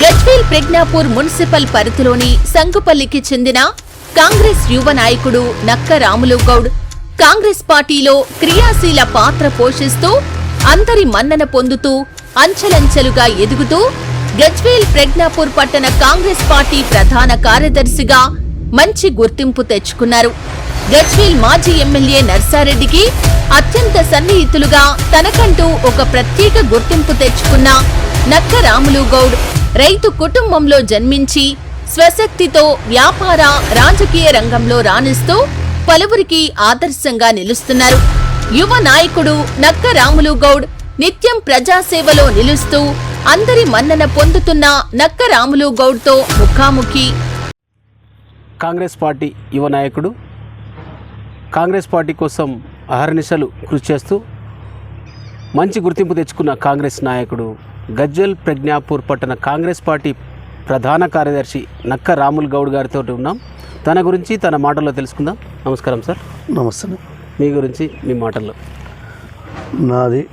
Gajwel Pragnapur municipal పరిధిలోని సంగుపల్లికి చెందిన కాంగ్రెస్ యువ నాయకుడు నక్క రాములు గౌడ్ కాంగ్రెస్ పార్టీలో క్రియాశీల పాత్ర పోషిస్తూ అందరి మన్నన పొందుతూ అంచెలంచెలుగా ఎదుగుతూ గజ్వేల్ ప్రజ్ఞాపూర్ పట్టణ కాంగ్రెస్ పార్టీ ప్రధాన కార్యదర్శిగా మంచి గుర్తింపు తెచ్చుకున్నారు. గజ్వేల్ మాజీ ఎమ్మెల్యే నర్సారెడ్డికి అత్యంత సన్నిహితులుగా తనకంటూ ఒక ప్రత్యేక గుర్తింపు తెచ్చుకున్న నక్క రాములు గౌడ్ రైతు కుటుంబంలో జన్మించి స్వశక్తితో వ్యాపార రాజకీయ రంగంలో రాణిస్తూ పలువురికి ఆదర్శంగా నిలుస్తున్నారు. యువ నాయకుడు నక్క రాములు గౌడ్ నిత్యం ప్రజాసేవలో నిలుస్తూ అందరి మన్నన పొందుతున్న నక్క రాములు గౌడ్తో ముఖాముఖి. కాంగ్రెస్ పార్టీ యువ నాయకుడు కాంగ్రెస్ పార్టీ కోసం అహర్నిశలు కృషి చేస్తూ మంచి గుర్తింపు తెచ్చుకున్న కాంగ్రెస్ నాయకుడు గజ్వెల్ ప్రజ్ఞాపూర్ పట్టణ కాంగ్రెస్ పార్టీ ప్రధాన కార్యదర్శి నక్క రాముల్ గౌడ్ గారితో ఉన్నాం. తన గురించి తన మాటల్లో తెలుసుకుందాం. నమస్కారం సార్. నమస్తే. మీ గురించి మీ మాటల్లో. నాది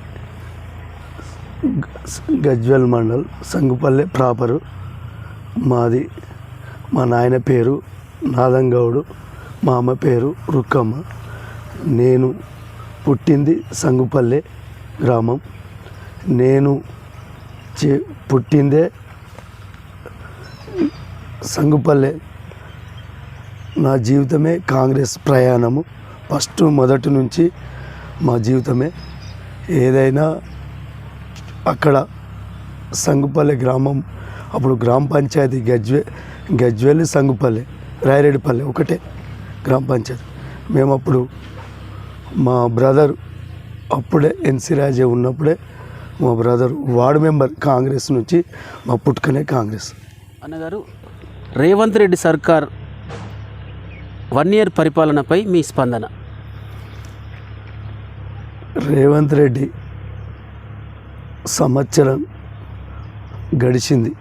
గజ్వెల్ మండల్ సంగుపల్లె ప్రాపరు. మాది మా నాయన పేరు నాదంగౌడు మా అమ్మ పేరు రుక్కమ్మ. నేను పుట్టింది సంగుపల్లె గ్రామం. నేను పుట్టిందే సంగుపల్లె. నా జీవితమే కాంగ్రెస్ ప్రయాణము. ఫస్ట్ మొదటి నుంచి మా జీవితమే. ఏదైనా అక్కడ సంగుపల్లె గ్రామం అప్పుడు గ్రామ పంచాయతీ గజ్వే గజ్వెల్లి సంగుపల్లె రాయరెడ్డిపల్లె ఒకటే గ్రామ పంచాయతీ. మేము అప్పుడు మా బ్రదర్ అప్పుడే ఎన్సీ రాజే ఉన్నప్పుడే మా బ్రదర్ వార్డు మెంబర్ కాంగ్రెస్ నుంచి మా పుట్టుకనే కాంగ్రెస్. అన్నగారు రేవంత్ రెడ్డి సర్కార్ వన్ ఇయర్ పరిపాలనపై మీ స్పందన? రేవంత్ రెడ్డి సంవత్సరం గడిచింది.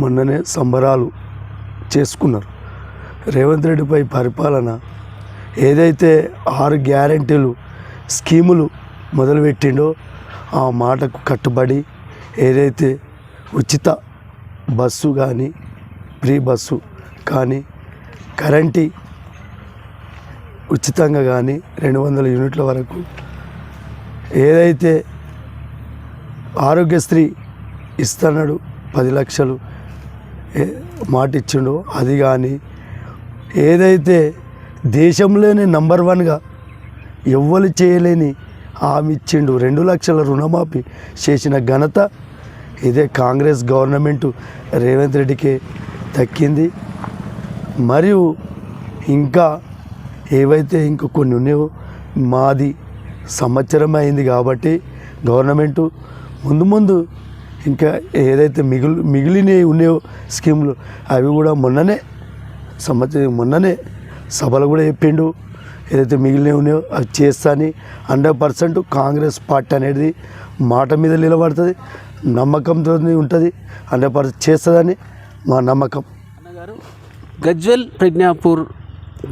మొన్ననే సంబరాలు చేసుకున్నారు. రేవంత్ రెడ్డిపై పరిపాలన ఏదైతే ఆరు గ్యారంటీలు స్కీములు మొదలుపెట్టిండో ఆ మాటకు కట్టుబడి ఏదైతే ఉచిత బస్సు కానీ ఫ్రీ బస్సు కానీ కరెంటు ఉచితంగా కానీ రెండు వందల యూనిట్ల వరకు ఏదైతే ఆరోగ్యశ్రీ ఇస్తున్నాడు పది లక్షలు మాట ఇచ్చిండో అది కానీ ఏదైతే దేశంలోనే నంబర్ వన్గా ఎవ్వరు చేయలేని హామీ ఇచ్చిండు రెండు లక్షల రుణమాఫీ చేసిన ఘనత ఇదే కాంగ్రెస్ గవర్నమెంట్ రేవంత్ రెడ్డికే దక్కింది. మరియు ఇంకా ఏవైతే ఇంకా కొన్ని ఉన్నాయో మాది సంవత్సరం అయింది కాబట్టి గవర్నమెంటు ముందు ముందు ఇంకా ఏదైతే మిగులు మిగిలినవి ఉన్నాయో స్కీములు అవి కూడా మొన్ననే సంవత్సరం మొన్ననే సభలు కూడా చెప్పిండు. ఏదైతే మిగిలినవి ఉన్నాయో అవి చేస్తా అని హండ్రెడ్ పర్సెంట్ కాంగ్రెస్ పార్టీ అనేది మాట మీద నిలబడుతుంది నమ్మకంతో ఉంటుంది హండ్రెడ్ పర్సెంట్ చేస్తుందని మా నమ్మకం. అన్నగారు గజ్వెల్ ప్రజ్ఞాపూర్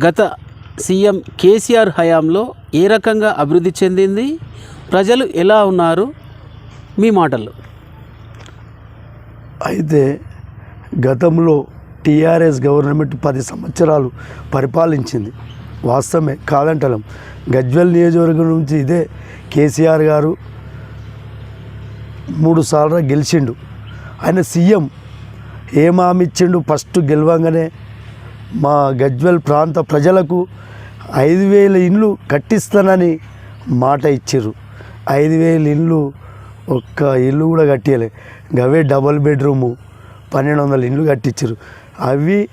గత సీఎం కేసీఆర్ హయాంలో ఏ రకంగా అభివృద్ధి చెందింది ప్రజలు ఎలా ఉన్నారు మీ మాటల్లో అయితే గతంలో టీఆర్ఎస్ గవర్నమెంట్ పది సంవత్సరాలు పరిపాలించింది. వాస్తవమే కాదంటలం. గజ్వెల్ నియోజకవర్గం నుంచి ఇదే కేసీఆర్ గారు మూడు సార్లు గెలిచిండు. ఆయన సీఎం. ఏం హామీ ఇచ్చిండు ఫస్ట్ గెలవంగానే మా గజ్వెల్ ప్రాంత ప్రజలకు ఐదు వేల ఇండ్లు కట్టిస్తానని మాట ఇచ్చారు ఐదు వేల ఇండ్లు ఒక్క ఇల్లు కూడా కట్టియలే. గవే డబల్ బెడ్రూము పన్నెండు వందల ఇండ్లు కట్టించారు అవి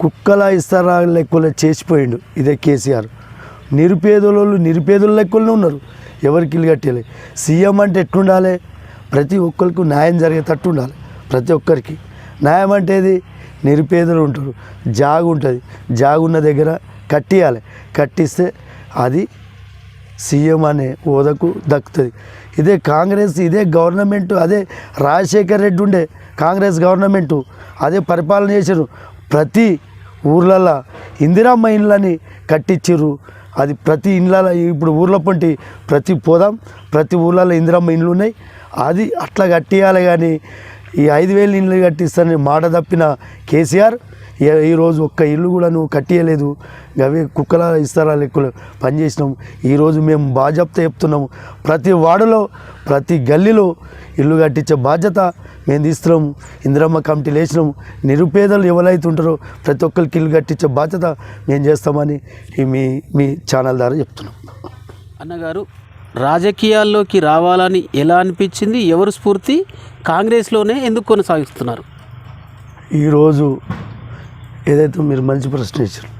కుక్కలా ఇస్తారా లెక్కలో చేసిపోయిండు ఇదే కేసీఆర్. నిరుపేదలు నిరుపేదల లెక్కలనే ఉన్నారు. ఎవరికి ఇల్లు కట్టేయాలి సీఎం అంటే ఎట్లుండాలి? ప్రతి ఒక్కరికి న్యాయం జరిగేటట్టు ఉండాలి ప్రతి ఒక్కరికి. న్యాయం అంటే ఇది నిరుపేదలు ఉంటారు. జాగు ఉంటుంది. జాగు ఉన్న దగ్గర కట్టియాలి. కట్టిస్తే అది సీఎం అనే హోదాకు దక్కుతుంది. ఇదే కాంగ్రెస్ ఇదే గవర్నమెంట్ అదే రాజశేఖర్ రెడ్డి ఉండే కాంగ్రెస్ గవర్నమెంటు అదే పరిపాలన చేశారు. ప్రతి ఊర్లలో ఇందిరామ్మ ఇండ్లని కట్టించారు అది ప్రతి ఇండ్ల ఇప్పుడు ఊర్ల పంటి ప్రతి పోదాం ప్రతి ఊర్లలో ఇందిరమ్మ ఇండ్లు ఉన్నాయి అది అట్లా కట్టియాలి కానీ ఈ ఐదు వేల ఇల్లు కట్టిస్తానని మాట తప్పిన కేసీఆర్ ఈరోజు ఒక్క ఇల్లు కూడా నువ్వు కట్టియలేదు. అవి కుక్కల ఇస్తారా లెక్కలు పనిచేసినాం ఈరోజు మేము బాధ్యత చెప్తున్నాము. ప్రతి వాడలో ప్రతి గల్లీలో ఇల్లు కట్టించే బాధ్యత మేము తీస్తున్నాము ఇందిరమ్మ కమిటీలు వేసినాము నిరుపేదలు ఎవరైతే ఉంటారో ప్రతి ఒక్కరికి ఇల్లు కట్టించే బాధ్యత మేము చేస్తామని మీ మీ ఛానల్ ద్వారా చెప్తున్నాం. అన్నగారు రాజకీయాల్లోకి రావాలని ఎలా అనిపించింది? ఎవరు స్ఫూర్తి? కాంగ్రెస్లోనే ఎందుకు కొనసాగిస్తున్నారు? ఈరోజు ఏదైతే మీరు మంచి ప్రశ్న ఇచ్చారు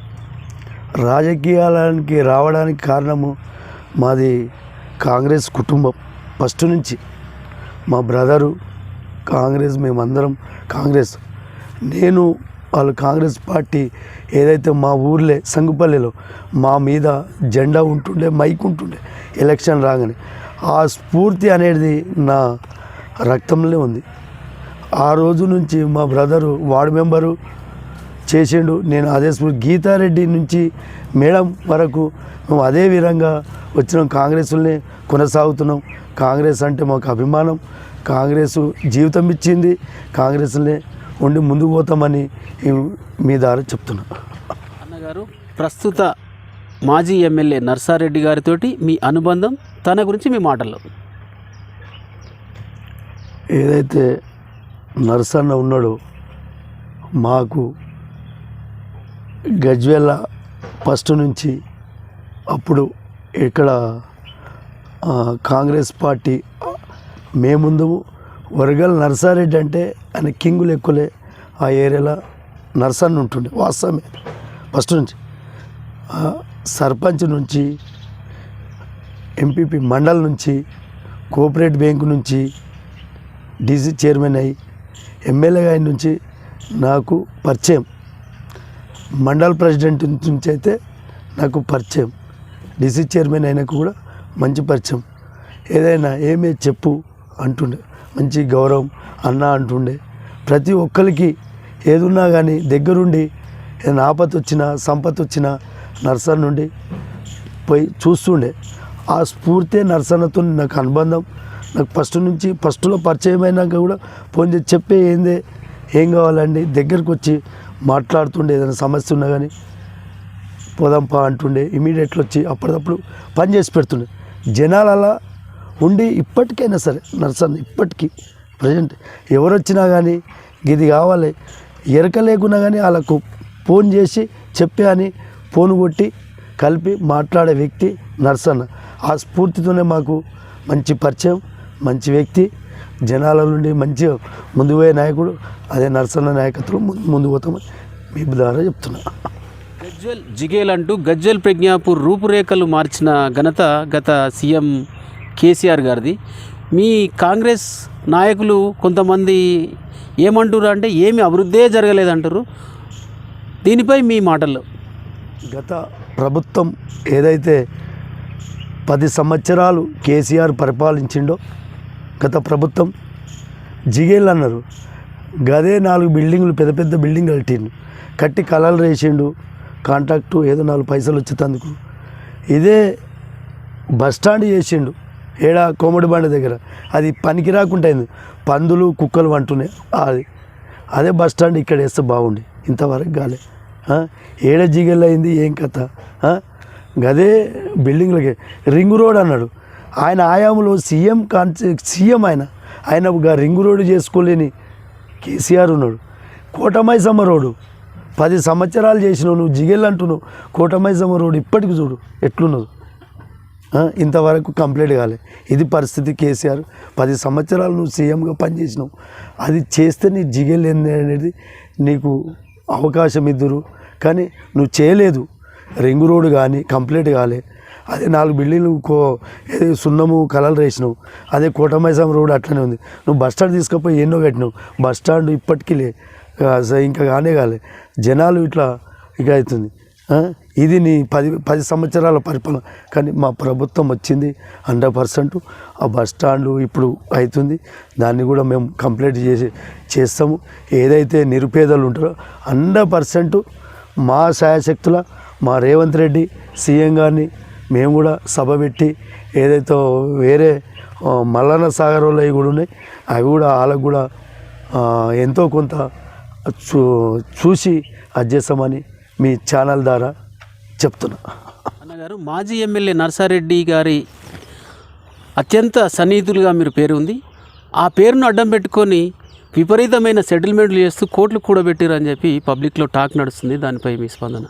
రాజకీయాలకి రావడానికి కారణము మాది కాంగ్రెస్ కుటుంబం. ఫస్ట్ నుంచి మా బ్రదరు కాంగ్రెస్ మేమందరం కాంగ్రెస్. నేను వాళ్ళు కాంగ్రెస్ పార్టీ ఏదైతే మా ఊర్లే సంగుపల్లిలో మా మీద జెండా ఉంటుండే మైక్ ఉంటుండే ఎలక్షన్ రాగానే. ఆ స్ఫూర్తి అనేది నా రక్తంలో ఉంది. ఆ రోజు నుంచి మా బ్రదరు వార్డు మెంబరు చేసిండు. నేను అదే స్ఫూర్తి గీతారెడ్డి నుంచి మేడం వరకు మేము అదే విధంగా వచ్చినాం కాంగ్రెస్లోనే కొనసాగుతున్నాం కాంగ్రెస్ అంటే మాకు అభిమానం. కాంగ్రెస్ జీవితం ఇచ్చింది. కాంగ్రెస్లోనే ఉండి ముందుకు పోతామని మీ ద్వారా చెప్తున్నా. అన్నగారు ప్రస్తుత మాజీ ఎమ్మెల్యే నర్సారెడ్డి గారితోటి మీ అనుబంధం తన గురించి మీ మాటల్లో. ఏదైతే నరసన్న ఉన్నాడో మాకు గజ్వేల ఫస్ట్ నుంచి అప్పుడు ఇక్కడ కాంగ్రెస్ పార్టీ మేముందు వరగల్ నర్సారెడ్డి అంటే ఆయన కింగులు ఎక్కువలే ఆ ఏరియాలో నర్సన్ ఉంటుండే వాస్తవమే. ఫస్ట్ నుంచి సర్పంచ్ నుంచి ఎంపీపీ మండల్ నుంచి కోఆపరేటివ్ బ్యాంకు నుంచి డీసీ చైర్మన్ అయ్యి ఎమ్మెల్యే గారి నుంచి నాకు పరిచయం. మండల్ ప్రెసిడెంట్ నుంచి అయితే నాకు పరిచయం డీసీ చైర్మన్ అయినాక కూడా మంచి పరిచయం. ఏదైనా ఏమే చెప్పు అంటుండే మంచి గౌరవం అన్న అంటుండే. ప్రతి ఒక్కరికి ఏదున్నా కానీ దగ్గరుండి ఏదైనా ఆపత్ వచ్చినా సంపత్ వచ్చినా నర్సన్ నుండి పోయి చూస్తుండే. ఆ స్ఫూర్తే నర్సన్నతో నాకు అనుబంధం. నాకు ఫస్ట్ నుంచి ఫస్ట్లో పరిచయం అయినాక కూడా ఫోన్ చేసి చెప్పే ఏందే ఏం కావాలండి దగ్గరకు వచ్చి మాట్లాడుతుండే ఏదైనా సమస్య ఉన్నా కానీ పోదాంపా అంటుండే ఇమీడియట్లో వచ్చి అప్పటికప్పుడు పని చేసి పెడుతుండే. జనాలు అలా ఉండి ఇప్పటికైనా సరే నర్సన్న ఇప్పటికీ ప్రజెంట్ ఎవరు వచ్చినా కానీ ఇది కావాలి. ఎరక లేకున్నా కానీ వాళ్ళకు ఫోన్ చేసి చెప్పే అని ఫోన్ కొట్టి కలిపి మాట్లాడే వ్యక్తి నర్సన్న. ఆ స్ఫూర్తితోనే మాకు మంచి పరిచయం మంచి వ్యక్తి. జనాల నుండి మంచి ముందు పోయే నాయకుడు అదే నర్సన్న నాయకత్వం ముందు- ముందు పోతామని మీ ద్వారా చెప్తున్నా. గజ్వెల్ జిగేల్ అంటూ గజ్వెల్ ప్రజ్ఞాపూర్ రూపురేఖలు మార్చిన ఘనత గత సీఎం కేసీఆర్ గారిది. మీ కాంగ్రెస్ నాయకులు కొంతమంది ఏమంటారు అంటే ఏమి అభివృద్ధే జరగలేదంటారు దీనిపై మీ మాటల్లో గత ప్రభుత్వం ఏదైతే పది సంవత్సరాలు కేసీఆర్ పరిపాలించిండో గత ప్రభుత్వం జిగేళ్ళు అన్నారు. గదే నాలుగు బిల్డింగ్లు పెద్ద పెద్ద బిల్డింగ్ కట్టిండు. కట్టి కలలు వేసిండు కాంట్రాక్టు ఏదో నాలుగు పైసలు వచ్చేటందుకు ఇదే బస్ స్టాండ్ చేసిండు. ఏడా కోమడి బండి దగ్గర. అది పనికి రాకుంటైంది పందులు కుక్కలు అంటున్నాయి. అది. అదే బస్ స్టాండ్ ఇక్కడ వేస్తే బాగుండి. ఇంతవరకు కాలే. ఏడ జిగెల్ అయింది? ఏం కథ? గదే బిల్డింగ్లకి. రింగ్ రోడ్ అన్నాడు. ఆయన ఆయాములో సీఎం కాన్సే సీఎం ఆయన. ఆయన ఒక రోడ్డు చేసుకోలేని కేసీఆర్ ఉన్నాడు. కోటమైసమ్మ రోడ్డు పది సంవత్సరాలు చేసినావు నువ్వు జిగెల్ అంటున్నావు. కోటమైసమ్మ రోడ్డు ఇప్పటికి చూడు ఎట్లున్నదో. ఇంతవరకు కంప్లీట్ కాలే. ఇది పరిస్థితి కేసీఆర్. పది సంవత్సరాలు నువ్వు సీఎంగా పనిచేసినావు. అది చేస్తే నీ జిగేలు ఏంది అనేది నీకు అవకాశం ఇద్దరు. కానీ నువ్వు చేయలేదు. రింగు రోడ్డు కానీ కంప్లీట్ కాలే. అదే నాలుగు బిల్డింగ్లు కో ఏదో సున్నము కలలు వేసినావు అదే కోటమైసాం రోడ్ అట్లనే ఉంది. నువ్వు బస్ స్టాండ్ తీసుకుపోయి ఎన్నో కట్టినావు. బస్ స్టాండ్ ఇప్పటికీ లే ఇంకా కానే కాలే. జనాలు ఇట్లా ఇక అవుతుంది. ఇది నీ పది పది సంవత్సరాల పరిపాలన. కానీ మా ప్రభుత్వం వచ్చింది హండ్రెడ్ పర్సెంట్. ఆ బస్ స్టాండ్ ఇప్పుడు అవుతుంది. దాన్ని కూడా మేము కంప్లీట్ చేసి చేస్తాము. ఏదైతే నిరుపేదలు ఉంటారో హండ్రెడ్ పర్సెంట్ మా సాయశక్తుల మా రేవంత్ రెడ్డి సీఎం గారిని మేము కూడా సభ పెట్టి ఏదైతే వేరే మల్లన్న సాగర్ వాళ్ళు అవి కూడా ఉన్నాయి. అవి కూడా వాళ్ళకు కూడా ఎంతో కొంత చూ చూసి అది చేస్తామని మీ ఛానల్ ద్వారా చెప్తున్నా. అన్నగారు మాజీ ఎమ్మెల్యే నర్సారెడ్డి గారి అత్యంత సన్నిహితులుగా మీరు పేరు ఉంది. ఆ పేరును అడ్డం పెట్టుకొని విపరీతమైన సెటిల్మెంట్లు చేస్తూ కోట్లు కూడబెట్టారు అని చెప్పి పబ్లిక్లో టాక్ నడుస్తుంది. దానిపై మీ స్పందన.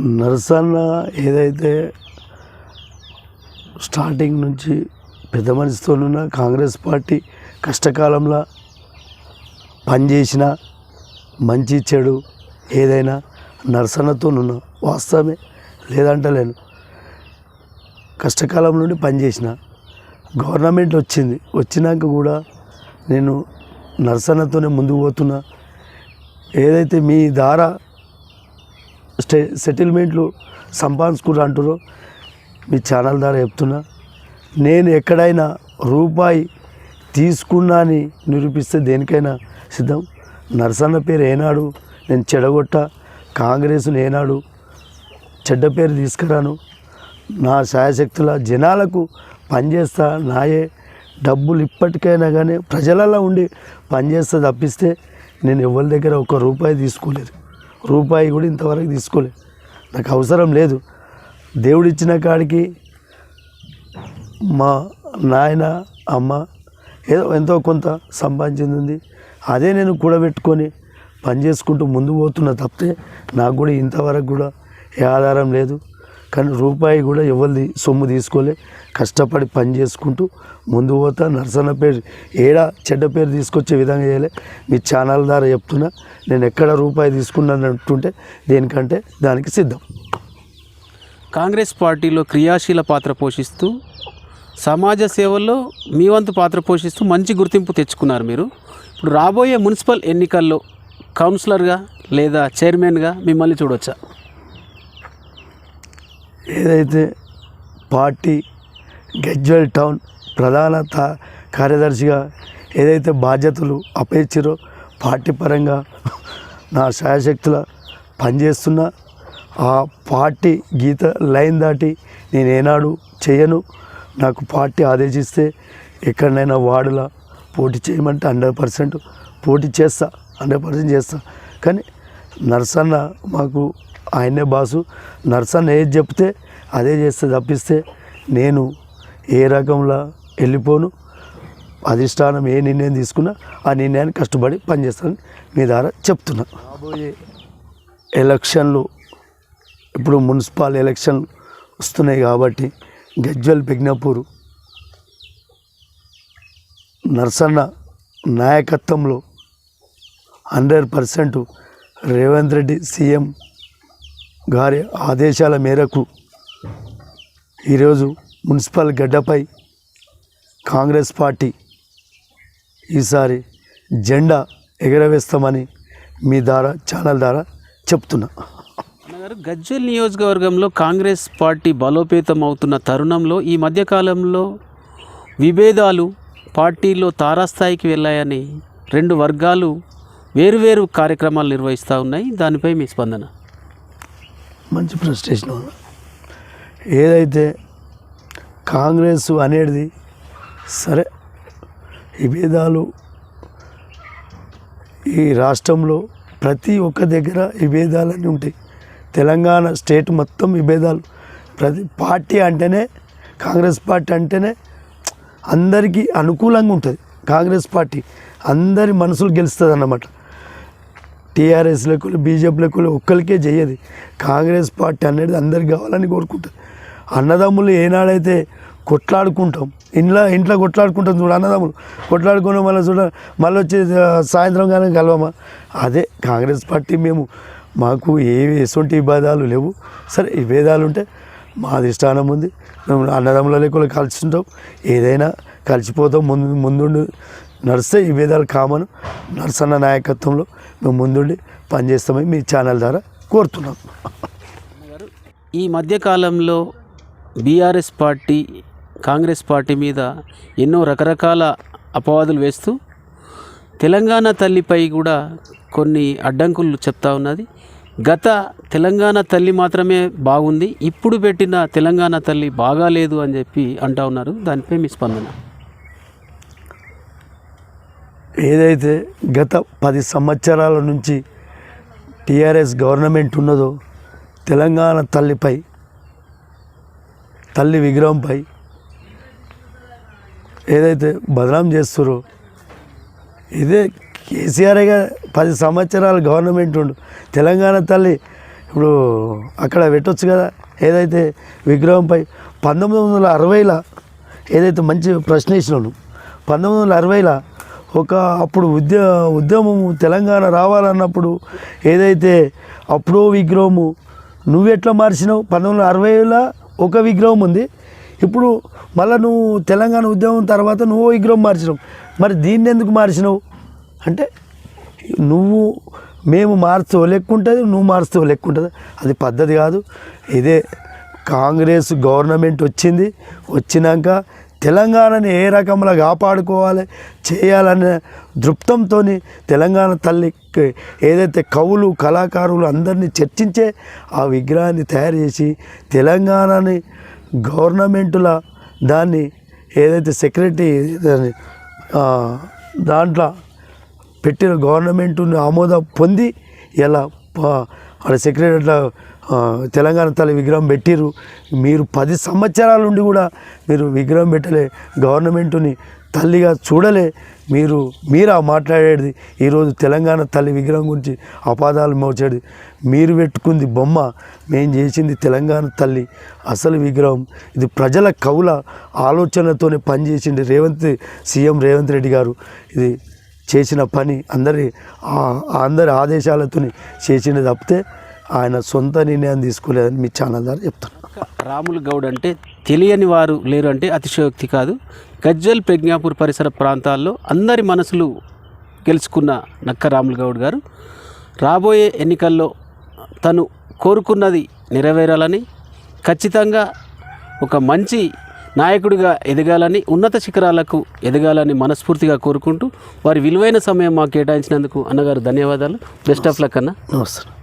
నరసన్న ఏదైతే స్టార్టింగ్ నుంచి పెద్ద మనిషితోనున్న కాంగ్రెస్ పార్టీ కష్టకాలంలో పనిచేసిన మంచి చెడు ఏదైనా నరసన్నతోనున్న వాస్తవమే లేదంటలేను. కష్టకాలం నుండి పనిచేసిన గవర్నమెంట్ వచ్చింది. వచ్చినాక కూడా నేను నరసన్నతోనే ముందుకు పోతున్నా. ఏదైతే మీ ద్వారా స్టే సెటిల్మెంట్లు సంపాదించుకుంటూ అంటారు మీ ఛానల్ ద్వారా చెప్తున్నా. నేను ఎక్కడైనా రూపాయి తీసుకున్నా అని నిరూపిస్తే దేనికైనా సిద్ధం. నరసన్న పేరు ఏనాడు నేను చెడగొట్ట కాంగ్రెస్ను ఏనాడు చెడ్డ పేరు తీసుకురాను. నా శాయశక్తుల జనాలకు పనిచేస్తా నాయే. డబ్బులు ఇప్పటికైనా కానీ ప్రజలలో ఉండి పనిచేస్తా తప్పిస్తే నేను ఎవరి దగ్గర ఒక రూపాయి తీసుకోలేదు. రూపాయి కూడా ఇంతవరకు తీసుకోలేదు. నాకు అవసరం లేదు. దేవుడిచ్చిన కాడికి మా నాయన అమ్మ ఏదో ఎంతో కొంత సంపాదించింది. అదే నేను కూడబెట్టుకొని పని చేసుకుంటూ ముందు పోతున్నా తప్పితే నాకు కూడా ఇంతవరకు కూడా ఏ ఆధారం లేదు. కానీ రూపాయి కూడా ఎవరిది సొమ్ము తీసుకోలే. కష్టపడి పని చేసుకుంటూ ముందు పోతా. నరసన్న పేరు ఏడా చెడ్డ పేరు తీసుకొచ్చే విధంగా చేయలే. మీ ఛానల్ ద్వారా చెప్తున్నా నేను ఎక్కడ రూపాయి తీసుకున్నాను అంటుంటే దేనికంటే దానికి సిద్ధం. కాంగ్రెస్ పార్టీలో క్రియాశీల పాత్ర పోషిస్తూ సమాజ సేవల్లో మీ వంతు పాత్ర పోషిస్తూ మంచి గుర్తింపు తెచ్చుకున్నారు మీరు. ఇప్పుడు రాబోయే మున్సిపల్ ఎన్నికల్లో కౌన్సిలర్గా లేదా చైర్మన్గా మిమ్మల్ని చూడొచ్చా? ఏదైతే పార్టీ గజ్వెల్ టౌన్ ప్రధాన తా కార్యదర్శిగా ఏదైతే బాధ్యతలు అప్పగించారో పార్టీ పరంగా నా శాయశక్తుల పనిచేస్తున్నా ఆ పార్టీ గీత లైన్ దాటి నేను ఏనాడు చేయను. నాకు పార్టీ ఆదేశిస్తే ఎక్కడైనా వార్డుల పోటీ చేయమంటే హండ్రెడ్ పర్సెంట్ పోటీ చేస్తా హండ్రెడ్ పర్సెంట్ చేస్తా. కానీ నర్సన్న మాకు ఆయనే బాసు. నర్సన్న ఏది చెప్తే అదే చేస్తే తప్పిస్తే నేను ఏ రకంలో వెళ్ళిపోను. అధిష్టానం ఏ నిర్ణయం తీసుకున్నా ఆ నిర్ణయాన్ని కష్టపడి పనిచేస్తానని మీ ద్వారా చెప్తున్నా. రాబోయే ఎలక్షన్లు ఇప్పుడు మున్సిపల్ ఎలక్షన్ వస్తున్నాయి కాబట్టి గజ్వల్ పెగ్నపూరు నర్సన్న నాయకత్వంలో hundred percent Revanth Reddy CM గారి ఆదేశాల మేరకు ఈరోజు మున్సిపల్ గడ్డపై కాంగ్రెస్ పార్టీ ఈసారి జెండా ఎగరవేస్తామని మీ ద్వారా ఛానల్ ద్వారా చెప్తున్నా. అన్నగారు గజ్వెల్ నియోజకవర్గంలో కాంగ్రెస్ పార్టీ బలోపేతం అవుతున్న తరుణంలో ఈ మధ్యకాలంలో విభేదాలు పార్టీలో తారాస్థాయికి వెళ్ళాయని రెండు వర్గాలు వేరువేరు కార్యక్రమాలు నిర్వహిస్తూ ఉన్నాయి. దానిపై మీ స్పందన? మంచి ప్రశ్న ఏదైతే కాంగ్రెస్ అనేది సరే విభేదాలు ఈ రాష్ట్రంలో ప్రతి ఒక్క దగ్గర విభేదాలన్నీ ఉంటాయి. తెలంగాణ స్టేట్ మొత్తం విభేదాలు ప్రతి పార్టీ అంటేనే కాంగ్రెస్ పార్టీ అంటేనే అందరికీ అనుకూలంగా ఉంటుంది. కాంగ్రెస్ పార్టీ అందరి మనసులు గెలుస్తుంది అన్నమాట టీఆర్ఎస్లకు బీజేపీలకు ఒక్కరికే చేయదు కాంగ్రెస్ పార్టీ అనేది అందరికి కావాలని కోరుకుంటుంది అన్నదమ్ములు ఏనాడైతే కొట్లాడుకుంటాం ఇంట్లో ఇంట్లో కొట్లాడుకుంటాం చూడు అన్నదమ్ములు. కొట్లాడుకుని మళ్ళీ చూడ మళ్ళీ వచ్చి సాయంత్రం కానీ కలవమా? అదే కాంగ్రెస్ పార్టీ మేము మాకు ఏ ఎటువంటి విభేదాలు లేవు. సరే ఈ ఉంటే మా అధిష్టానం ఉంది. మేము అన్నదమ్ముల లెక్కలు కలిసి ఏదైనా కలిసిపోతాం ముందు ముందుండి నడిస్తే ఈ భేదాలు కామన్. నర్సన్న నాయకత్వంలో మేము ముందుండి పనిచేస్తామని మీ ఛానల్ ద్వారా కోరుతున్నాం. ఈ మధ్యకాలంలో బీఆర్ఎస్ పార్టీ కాంగ్రెస్ పార్టీ మీద ఎన్నో రకరకాల అపవాదులు వేస్తూ తెలంగాణ తల్లిపై కూడా కొన్ని అడ్డంకులు చెప్తా ఉన్నది. గత తెలంగాణ తల్లి మాత్రమే బాగుంది. ఇప్పుడు పెట్టిన తెలంగాణ తల్లి బాగాలేదు అని చెప్పి అంటా ఉన్నారు. దానిపై మీ స్పందన? ఏదైతే గత పది సంవత్సరాల నుంచి టీఆర్ఎస్ గవర్నమెంట్ ఉన్నదో తెలంగాణ తల్లిపై తల్లి విగ్రహంపై ఏదైతే బదనాం చేస్తారో ఇదే కేసీఆర్గా పది సంవత్సరాలు గవర్నమెంట్ ఉండు తెలంగాణ తల్లి ఇప్పుడు అక్కడ పెట్టొచ్చు కదా ఏదైతే విగ్రహంపై పంతొమ్మిది వందల అరవైలో ఏదైతే మంచి ప్రశ్న ఇచ్చినాను పంతొమ్మిది వందల అరవైలో ఒక అప్పుడు ఉద్య ఉద్యమము తెలంగాణ రావాలన్నప్పుడు ఏదైతే అప్పుడో విగ్రహము నువ్వు ఎట్లా మార్చినావు? పంతొమ్మిది వందల అరవైలో ఒక విగ్రహం ఉంది. ఇప్పుడు మళ్ళీ నువ్వు తెలంగాణ ఉద్యమం తర్వాత నువ్వు విగ్రహం మార్చినావు. మరి దీన్ని ఎందుకు మార్చినావు? అంటే నువ్వు మేము మార్చో లెక్కుంటుంది నువ్వు మార్చో లెక్కుంటుంది అది పద్ధతి కాదు. ఇదే కాంగ్రెస్ గవర్నమెంట్ వచ్చింది వచ్చినాక తెలంగాణని ఏ రకంలో కాపాడుకోవాలి చేయాలనే దృప్తంతో తెలంగాణ తల్లికి ఏదైతే కవులు కళాకారులు అందరినీ చర్చించే ఆ విగ్రహాన్ని తయారు చేసి తెలంగాణని గవర్నమెంటుల దాన్ని ఏదైతే సెక్రటరీ దాంట్లో పెట్టిన గవర్నమెంట్ ఆమోదం పొంది ఇలా అక్కడ సెక్రటరీలో తెలంగాణ తల్లి విగ్రహం పెట్టిర్రు. మీరు పది సంవత్సరాల నుండి కూడా మీరు విగ్రహం పెట్టలే గవర్నమెంటుని తల్లిగా చూడలే. మీరు మీరా మాట్లాడేది ఈరోజు తెలంగాణ తల్లి విగ్రహం గురించి అపాదాలు మోచేది. మీరు పెట్టుకుంది బొమ్మ మేము చేసింది తెలంగాణ తల్లి అసలు విగ్రహం. ఇది ప్రజల కవుల ఆలోచనతోనే పనిచేసింది రేవంత్ సీఎం రేవంత్ రెడ్డి గారు. ఇది చేసిన పని అందరి ఆ- అందరి ఆదేశాలతో చేసింది తప్పితే ఆయన సొంత నిర్ణయం తీసుకోలేదని మీ ఛానల్ ద్వారా చెప్తాను రాములు గౌడ్ అంటే తెలియని వారు లేరు అంటే అతిశయోక్తి కాదు. గజ్వెల్ ప్రజ్ఞాపూర్ పరిసర ప్రాంతాల్లో అందరి మనసులు గెలుచుకున్న నక్క రాములు గౌడ్ గారు. రాబోయే ఎన్నికల్లో తను కోరుకున్నది నెరవేరాలని ఖచ్చితంగా ఒక మంచి నాయకుడిగా ఎదగాలని ఉన్నత శిఖరాలకు ఎదగాలని మనస్ఫూర్తిగా కోరుకుంటూ వారి విలువైన సమయం మాకు కేటాయించినందుకు అన్నగారు ధన్యవాదాలు. బెస్ట్ ఆఫ్ లక్ అన్న. నమస్తే.